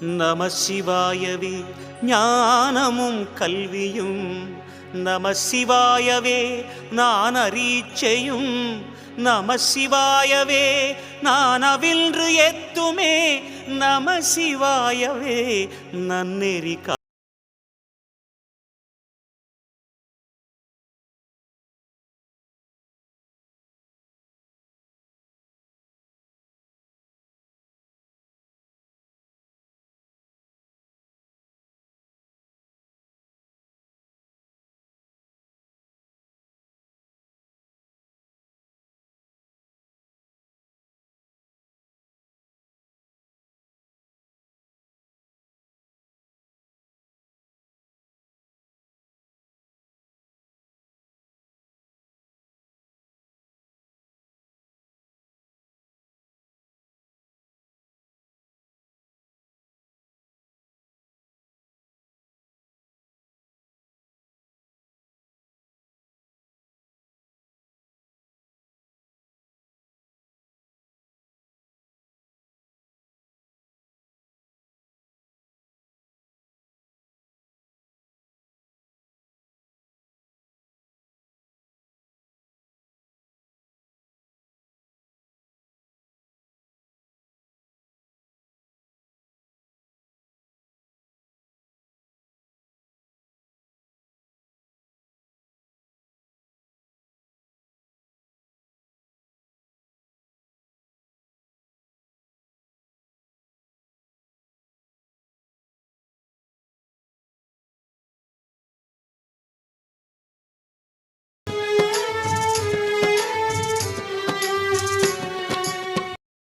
நம சிவாயவே ஞானமும் கல்வியும். நம சிவாயவே நான் அரீச்சையும் நம சிவாயவே நான் அவின்று எத்துமே நம சிவாயவே நன்னெறி